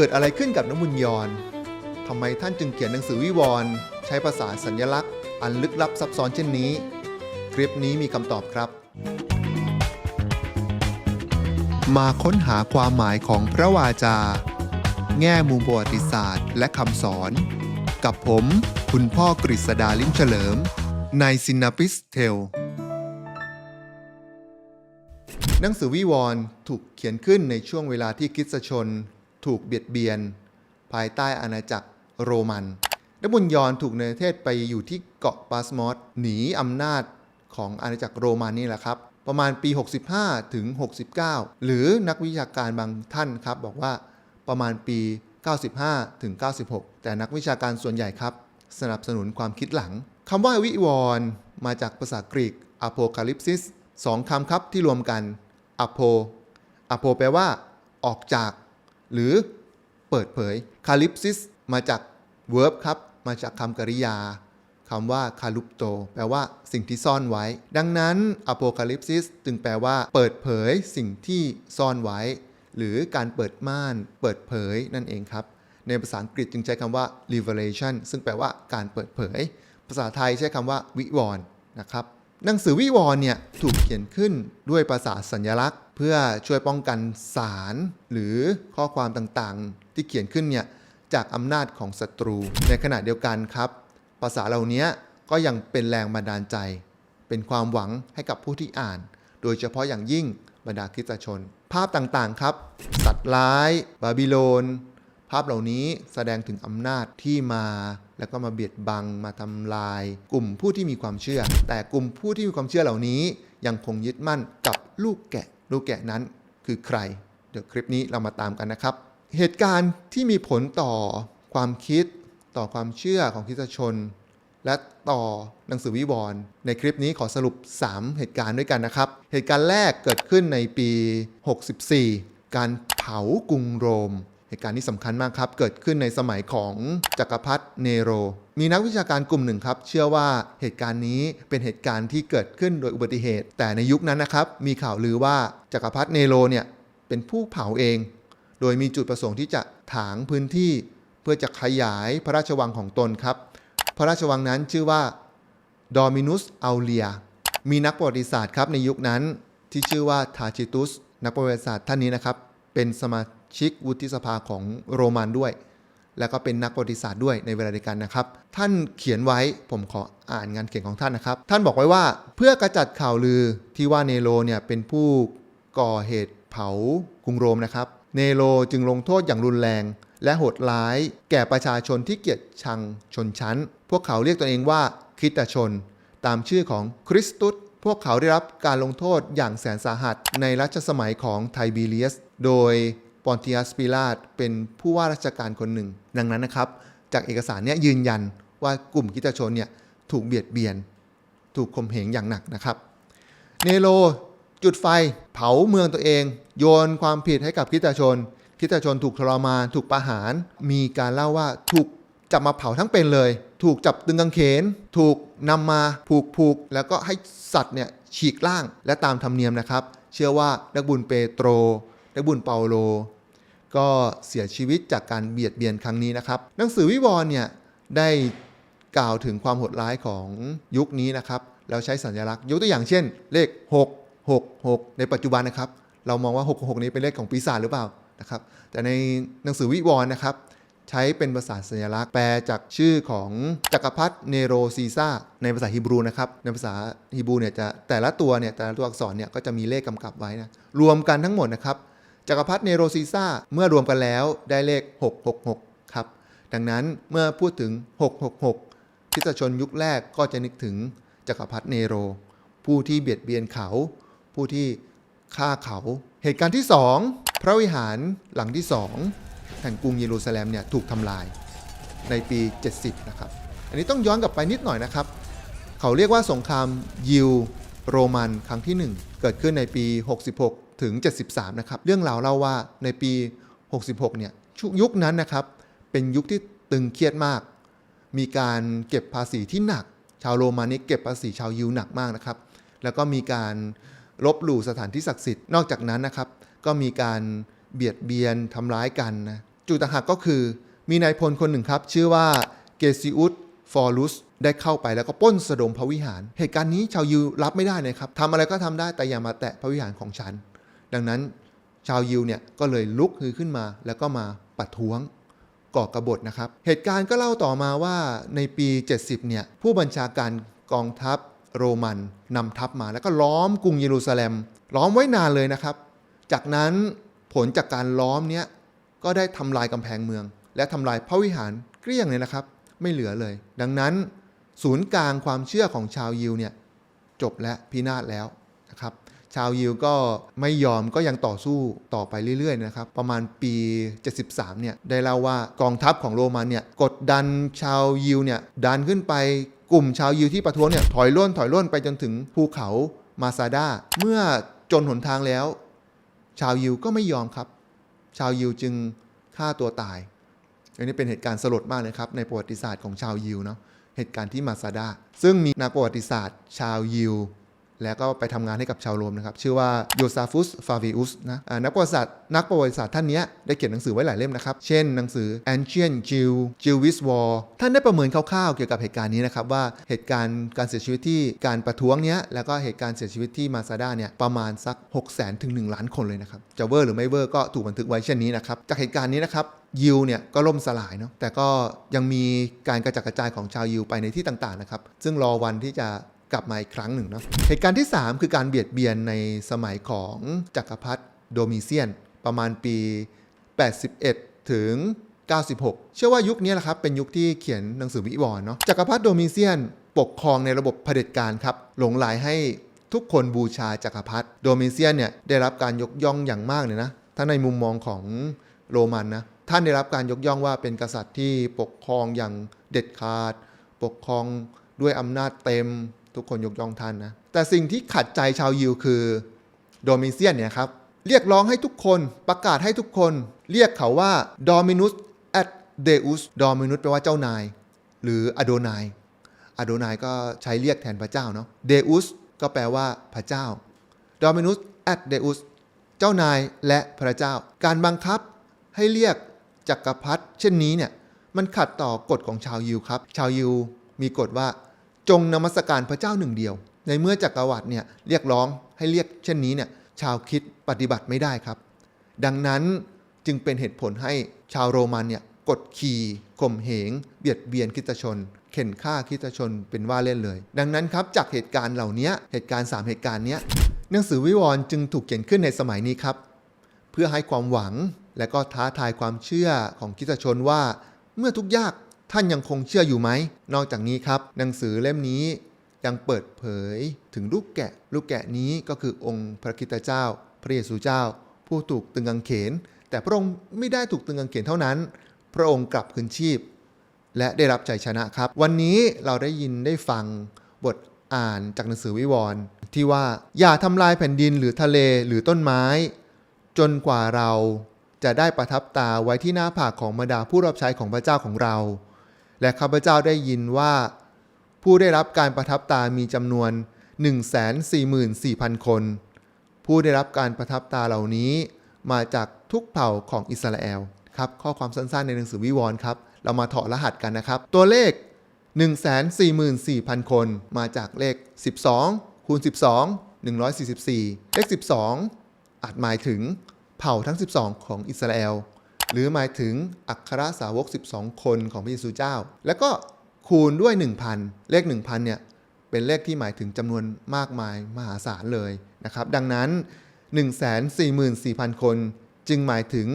เกิดอะไรขึ้นกับน้ำบุญยอนทำไมท่านจึงเขียนหนังสือวิวรณ์ใช้ภาษาสัญลักษณ์ อันลึกลับซับซ้อนเช่นนี้ คลิปนี้มีคำตอบครับ มาค้นหาความหมายของพระวาจา แง่มุมประวัติศาสตร์ และคำสอน กับผม คุณพ่อกฤษดาลิ้มเฉลิม ในซินาปิสเทลหนังสือวิวรณ์ถูกเขียนขึ้นในช่วงเวลาที่คริสชน ถูกเบียดเบียน ภายใต้อาณาจักรโรมันนบุญยอนถูกเนรเทศไปอยู่ที่เกาะปาสมอสหนีอำนาจของอาณาจักรโรมันนี่แหละครับ ประมาณปี 65 ถึง 69 หรือนักวิชาการบางท่านครับ บอกว่าประมาณปี 95 ถึง 96 แต่นักวิชาการส่วนใหญ่ครับ สนับสนุนความคิดหลังคำว่าวิวรณ์มาจากภาษากรีก apocalypsis สองคำครับที่รวมกัน apo apo แปลว่า ออกจาก หรือเปิดเผย calypsis มาจาก verb ครับ มาจากคำกริยาคำว่า calupto แปลว่าสิ่งที่ซ่อนไว้ ดังนั้น apocalypsis จึงแปลว่า เปิดเผยสิ่งที่ซ่อนไว้ หรือการเปิดม่าน เปิดเผยนั่นเองครับ ในภาษาอังกฤษจึงใช้คำว่า revelation ซึ่งแปลว่าการเปิดเผย ภาษาไทยใช้คำว่า วิวรณ์นะครับ หนังสือวิวรณ์เนี่ยถูกเขียนขึ้นด้วยภาษาสัญลักษณ์ เพื่อช่วยป้องกันสาร หรือข้อความต่างๆ ที่เขียนขึ้นเนี่ยจากอำนาจของศัตรู ในขณะเดียวกันครับ ภาษาเหล่านี้ก็ยังเป็นแรงบันดาลใจ เป็นความหวังให้กับผู้ที่อ่าน โดยเฉพาะอย่างยิ่งบรรดาคริสตชน ภาพต่างๆครับ สัตว์ร้าย บาบิโลน ภาพเหล่านี้แสดงถึงอำนาจที่มา แล้วก็มาเบียดบังมาทำลาย กลุ่มผู้ที่มีความเชื่อ แต่กลุ่มผู้ที่มีความเชื่อเหล่านี้ยังคงยึดมั่นกับลูกแกะ ลูกแกะนั้นคือใคร เดี๋ยวคลิปนี้เรามาตามกันนะครับ เหตุการณ์ที่มีผลต่อความคิดต่อความเชื่อของคริสตชน และต่อหนังสือวิวรณ์ในคลิปนี้ขอสรุป 3 เหตุการณ์ด้วยกันนะครับ เหตุการณ์แรกเกิดขึ้นในปี 64 การเผากรุงโรม เหตุการณ์นี้สำคัญมากครับ เกิดขึ้นในสมัยของจักรพรรดิเนโร มีนักวิชาการกลุ่มหนึ่งครับ เชื่อว่าเหตุการณ์นี้เป็นเหตุการณ์ที่เกิดขึ้นโดยอุบัติเหตุ แต่ในยุคนั้นนะครับ มีข่าวลือว่าจักรพรรดิเนโรเนี่ยเป็นผู้เผาเอง โดยมีจุดประสงค์ที่จะถางพื้นที่ เพื่อจะขยายพระราชวังของตนครับ พระราชวังนั้นชื่อว่าดอมินุสอัลเลีย มีนักประวัติศาสตร์ครับในยุคนั้นที่ชื่อว่าทาชิตุส นักประวัติศาสตร์ท่านนี้นะครับ เป็นสมาชิกวุฒิสภาของโรมันด้วย แล้วก็เป็นนักประวัติศาสตร์ด้วยในเวลาเดียวกันนะครับ ท่านเขียนไว้ผมขออ่านงานเขียนของท่านนะครับ ท่านบอกไว้ว่าเพื่อกระจัดข่าวลือที่ว่าเนโรเนี่ยเป็นผู้ก่อเหตุเผากรุงโรมนะครับ เนโรจึงลงโทษอย่างรุนแรง และโหดร้ายแก่ประชาชนที่เกียดชังชนชั้น พวกเขาเรียกตัวเองว่าคริสตชน ตามชื่อของคริสตุส วกเขาได้รับการลงโทษอย่างแสนสาหัสในรัชสมัยของไทบีเลียส โดยปอนติอัสปิลาตเป็นผู้ว่าราชการคนหนึ่ง ดังนั้นนะครับ จากเอกสารเนี้ยยืนยันว่ากลุ่มคริสตชนเนี่ยถูกเบียดเบียน ถูกข่มเหงอย่างหนักนะครับ เนโรจุดไฟเผาเมืองตัวเอง โยนความผิดให้กับคริสตชนคริสตชนถูกทรมาน ถูกประหาร มีการเล่าว่าถูกจับมาเผาทั้งเป็นเลย ถูกจับตึงกางเขน ถูกนำมาผูกผูก แล้วก็ให้สัตว์เนี่ยฉีกล่างและตามธรรมเนียมนะครับ เชื่อว่านักบุญเปโตร นักบุญเปาโล ก็เสียชีวิตจากการเบียดเบียนครั้งนี้นะครับ หนังสือวิวรณ์เนี่ยได้กล่าวถึงความโหดร้ายของยุคนี้นะครับแล้วใช้สัญลักษณ์ยกตัวอย่างเช่น เลข 6 6 6 ในปัจจุบันนะครับ เรามองว่า 6 6 นี้เป็นเลขของปีศาจหรือเปล่านะครับ แต่ในหนังสือวิวรณ์นะครับ ใช้เป็นภาษาสัญลักษณ์แปลจากชื่อของจักรพรรดิเนโรซีซ่าในภาษาฮีบรูนะครับในภาษาฮีบรูเนี่ยจะแต่ละตัวเนี่ยแต่ละตัวอักษรเนี่ยก็จะมีเลขกำกับไว้นะรวมกันทั้งหมดนะครับจักรพรรดิเนโรซีซ่าเมื่อรวมกันแล้วได้เลข 666 ครับ ดังนั้นเมื่อพูดถึง 666คริสตชนยุคแรกก็จะนึกถึงจักรพรรดิเนโร ผู้ที่เบียดเบียนเขา ผู้ที่ฆ่าเขา เหตุการณ์ที่ 2 พระวิหารหลังที่ 2 แห่งกรุงเยรูซาเล็มเนี่ยถูกทำลายในปี 70 นะครับ อันนี้ต้องย้อนกลับไปนิดหน่อยนะครับ เขาเรียกว่าสงครามยิวโรมันครั้งที่ 1 เกิดขึ้นในปี 66 ถึง 73 นะครับ เรื่องราวเล่าว่าในปี 66 เนี่ยชุยุคนั้นนะครับ เป็นยุคที่ตึงเครียดมาก มีการเก็บภาษีที่หนัก ชาวโรมันนี่เก็บภาษีชาวยิวหนักมากนะครับ แล้วก็มีการลบหลู่สถานที่ศักดิ์สิทธิ์ นอกจากนั้นนะครับ ก็มีการเบียดเบียนทำร้ายกันนะ จุดต่างหากก็คือมีนายพลคนหนึ่งครับ ชื่อว่าเกซิอุสฟอรุสได้เข้าไปแล้วก็ป้นสะดมพระวิหาร เหตุการณ์นี้ชาวยิวรับไม่ได้นะครับทำอะไรก็ทำได้แต่อย่ามาแตะพระวิหารของฉัน ดังนั้นชาวยิวเนี่ยก็เลยลุกฮือขึ้นมา แล้วก็มาประท้วงก่อกระบฏนะครับ เหตุการณ์ก็เล่าต่อมาว่าในปี 70 เนี่ยผู้บัญชาการกองทัพโรมันนำทัพมาแล้วก็ล้อมกรุงเยรูซาเล็ม ล้อมไว้นานเลยนะครับ จากนั้นผลจากการล้อมเนี้ย ก็ได้ทำลายกำแพงเมือง และทำลายพระวิหารเกลี้ยงเลยนะครับ ไม่เหลือเลย ดังนั้น ศูนย์กลางความเชื่อของชาวยิวเนี่ยจบและพินาศแล้วนะครับ ชาวยิวก็ไม่ยอมก็ยังต่อสู้ต่อไปเรื่อยๆนะครับ ประมาณปี 73เนี่ยได้เล่าว่ากองทัพของโรมันเนี่ยกดดันชาวยิวเนี่ยดันขึ้นไปกลุ่มชาวยิวที่ประท้วงเนี่ยถอยร่นถอยร่นไปจนถึงภูเขามาซาดาเมื่อจนหนทางแล้ว ชาวยิวก็ไม่ยอมครับ ชาวยิวจึงฆ่าตัวตาย อันนี้เป็นเหตุการณ์สลดมากเลยครับในประวัติศาสตร์ของชาวยิวเนาะ เหตุการณ์ที่มาซาดา ซึ่งมีนักประวัติศาสตร์ ชาวยิว แล้วก็ไปทำงานให้กับชาวโรมนะครับ ชื่อว่าโยซาฟุสฟาวิอุสนะนักประวัติศาสตร์นักประวัติศาสตร์ท่านนี้ได้เขียนหนังสือไว้หลายเล่มนะครับ เช่นหนังสือ Ancient Jew Jewish War ท่านได้ประเมินคร่าวๆเกี่ยวกับเหตุการณ์นี้นะครับ ว่าเหตุการณ์การเสียชีวิตที่การประท้วงเนี้ยแล้วก็เหตุการณ์เสียชีวิตที่มาซาดาเนี่ยประมาณสัก6 0 0 0 0 0ถึง1ล้านคนเลยนะครับจะเวอร์หรือไม่เวอร์ก็ถูกบันทึกไว้เช่นนี้นะครับจากเหตุการณ์นี้นะครับยิวเนี่ยก็ล่มสลายเนาะแต่ก็ยังมีการกระจัดกระจายของชาวยิวไปในที่ต่างๆนะครับซึ่งรอวันที่จะ กลับมาอีกครั้งหนึ่งเนาะเหตุการณ์ที่ 3 คือการเบียดเบียนในสมัยของจักรพรรดิโดมิเซียน ประมาณปี 81 ถึง 96 เชื่อว่ายุคนี้แหละครับ เป็นยุคที่เขียนหนังสือวิวรณ์เนาะจักรพรรดิโดมิเซียนปกครองในระบบเผด็จการครับ หลงไหลให้ทุกคนบูชาจักรพรรดิโดมิเซียนเนี่ยได้รับการยกย่องอย่างมากเลยนะถ้าในมุมมองของโรมันนะท่านได้รับการยกย่องว่าเป็นกษัตริย์ที่ปกครองอย่างเด็ดขาด ปกครองด้วยอำนาจเต็ม ทุกคนยกย่องท่านนะ แต่สิ่งที่ขัดใจชาวยิวคือโดมิเซียนเนี่ยครับ เรียกร้องให้ทุกคนประกาศให้ทุกคน เรียกเขาว่า Dominus et Deus Dominus แปลว่าเจ้านาย หรืออโดนายอโดนายก็ใช้เรียกแทนพระเจ้าเนาะ Deus ก็แปลว่าพระเจ้า Dominus et Deus เจ้านายและพระเจ้า การบังคับให้เรียกจักรพรรดิเช่นนี้เนี่ยมันขัดต่อกฎของชาวยิวครับ ชาวยิวมีกฎว่า จงนมัสการพระเจ้าหนึ่งเดียว ในเมื่อจักรวรรดิเนี่ยเรียกร้องให้เรียกเช่นนี้เนี่ยชาวคิดปฏิบัติไม่ได้ครับ ดังนั้นจึงเป็นเหตุผลให้ชาวโรมันเนี่ยกดขี่ข่มเหง เบียดเบียนคิตชน เข็นฆ่าคิตชนเป็นว่าเล่นเลย ดังนั้นครับจากเหตุการณ์เหล่านี้เหตุการณ์ 3 เหตุการณ์เนี้ยหนังสือวิวรณ์จึงถูกเขียนขึ้นในสมัยนี้ครับ เพื่อให้ความหวังและก็ท้าทายความเชื่อของคิตชนว่า เมื่อทุกยาก ท่านยังคงเชื่ออยู่ไหม นอกจากนี้ครับ หนังสือเล่มนี้ยังเปิดเผยถึงลูกแกะ ลูกแกะนี้ก็คือองค์พระคิตเจ้า พระเยซูเจ้า ผู้ถูกตึงกางเขน แต่พระองค์ไม่ได้ถูกตึงกางเขนเท่านั้น พระองค์กลับคืนชีพ และได้รับใจชนะครับ วันนี้เราได้ยินได้ฟังบทอ่านจากหนังสือวิวรณ์ที่ว่าอย่าทำลายแผ่นดินหรือทะเลหรือต้นไม้ จนกว่าเราจะได้ประทับตาไว้ที่หน้าผากของบรรดาผู้รับใช้ของพระเจ้าของเรา และข้าพเจ้าได้ยินว่า ผู้ได้รับการประทับตามีจำนวน 144,000 คน ผู้ได้รับการประทับตาเหล่านี้ มาจากทุกเผ่าของอิสราเอลครับข้อความสั้นๆ ในหนังสือวิวรณ์ครับ เรามาถอดรหัสกันนะครับ ตัวเลข 144,000 คนมาจากเลข 12 คูณ 12 144 เลข 12 อาจหมายถึงเผ่าทั้ง 12 ของอิสราเอล หรือหมายถึงอัครสาวก 12 คนของพระเยซูเจ้า แล้วก็คูณด้วย 1,000 เลข 1,000เนี่ยเป็นเลขที่หมายถึงจำนวนมากมายมหาศาลเลยนะครับ ดังนั้น 144,000 คนจึงหมายถึง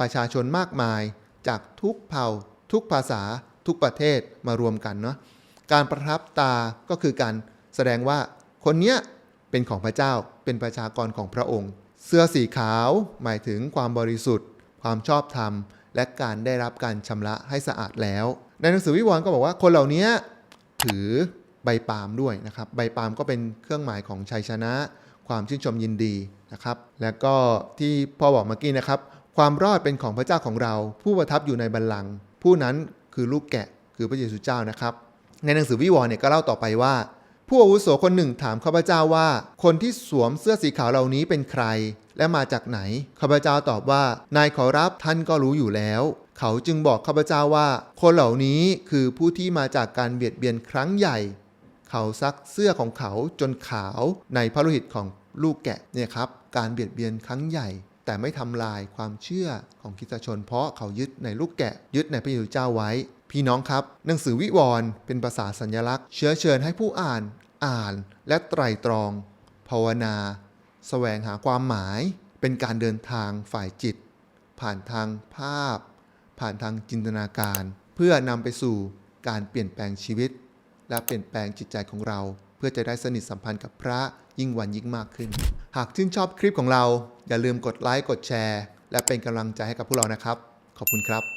ประชาชนมากมายจากทุกเผ่า ทุกภาษา ทุกประเทศมารวมกันเนาะการประทับตาก็คือการแสดงว่าคนเนี้ยเป็นของพระเจ้าเป็นประชากรของพระองค์ เสื้อสีขาวหมายถึงความบริสุทธิ์ ความชอบธรรม และการได้รับการชำระให้สะอาดแล้ว ในหนังสือวิวรณ์ก็บอกว่าคนเหล่านี้ถือใบปาล์มด้วยนะครับ ใบปาล์มก็เป็นเครื่องหมายของชัยชนะ ความชื่นชมยินดีนะครับ แล้วก็ที่พ่อบอกเมื่อกี้นะครับ ความรอดเป็นของพระเจ้าของเรา ผู้ประทับอยู่ในบัลลังก์ผู้นั้นคือลูกแกะคือพระเยซูเจ้านะครับ ในหนังสือวิวรณ์เนี่ยก็เล่าต่อไปว่า ผู้อาวุโสคนหนึ่งถามข้าพเจ้าว่า คนที่สวมเสื้อสีขาวเหล่านี้เป็นใคร และมาจากไหนข้าพเจ้าตอบว่า นายขอรับท่านก็รู้อยู่แล้ว เขาจึงบอกข้าพเจ้าว่า คนเหล่านี้คือผู้ที่มาจากการเบียดเบียนครั้งใหญ่ เขาซักเสื้อของเขาจนขาวในพระโลหิตของลูกแกะเนี่ยครับ การเบียดเบียนครั้งใหญ่ แต่ไม่ทำลายความเชื่อของคริสตชน เพราะเขายึดในลูกแกะ ยึดในพระเยซูเจ้าไว้ พี่น้องครับ หนังสือวิวรณ์เป็นภาษาสัญลักษณ์ เชื้อเชิญให้ผู้อ่านอ่านและไตรตรอง ภาวนา แสวงหาความหมายเป็นการเดินทางฝ่ายจิต ผ่านทางภาพ ผ่านทางจินตนาการ เพื่อนำไปสู่การเปลี่ยนแปลงชีวิต และเปลี่ยนแปลงจิตใจของเรา เพื่อจะได้สนิทสัมพันธ์กับพระยิ่งวันยิ่งมากขึ้น หากชื่นชอบคลิปของเรา อย่าลืมกดไลค์กดแชร์ และเป็นกำลังใจให้กับพวกเรานะครับ ขอบคุณครับ